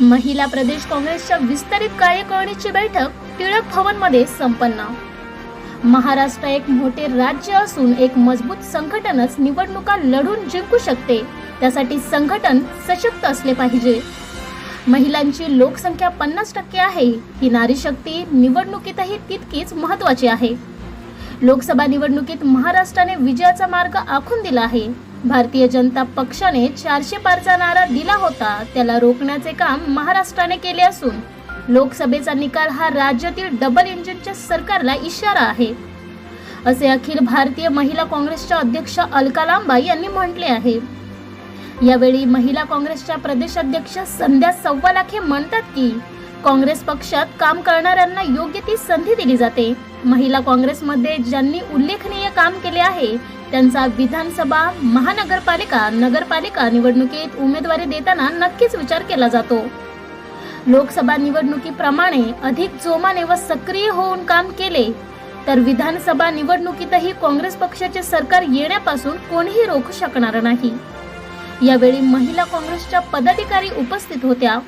महिला प्रदेश काँग्रेसच्या विस्तारित कार्यकारिणीची बैठक टिळक भवनमध्ये संपन्न. महाराष्ट्र एक मोठे राज्य असून एक मजबूत संघटनच निवडणुका लढून जिंकू शकते. त्यासाठी संघटन सशक्त असले पाहिजे. महिलांची लोकसंख्या पन्नास टक्के आहे. ही नारी शक्ती निवडणुकीतही तितकीच महत्वाची आहे. लोकसभा निवडणुकीत महाराष्ट्राने विजयाचा मार्ग आखून दिला आहे. भारतीय जनता पक्षाने चारशे पारचा नारा दिला होता. त्याला रोखण्याचे काम महाराष्ट्राने केले असून लोकसभेचा निकाल हा राज्यातील डबल इंजिनच्या सरकारला इशारा आहे. असे अखिल भारतीय महिला काँग्रेसच्या अध्यक्ष अलका लांबा यांनी म्हटले आहे. यावेळी महिला काँग्रेसच्या प्रदेशाध्यक्ष संध्या सव्वालाखे म्हणतात की काँग्रेस पक्षात काम करणाऱ्यांना योग्य ती संधी दिली जाते. महिला काँग्रेसमध्ये ज्यांनी उल्लेखनीय काम केले आहे त्यांचा विधानसभा महानगरपालिका नगरपालिका निवडणुकीत उमेदवारी देताना नक्कीच विचार केला जातो. लोकसभा निवडणुकीप्रमाणे अधिक जोमाने व सक्रिय होऊन काम केले तर विधानसभा निवडणुकीतही काँग्रेस पक्षाचे सरकार येण्यापासून कोणीही रोखू शकणार नाही. यावेळी महिला काँग्रेसच्या पदाधिकारी उपस्थित होत्या.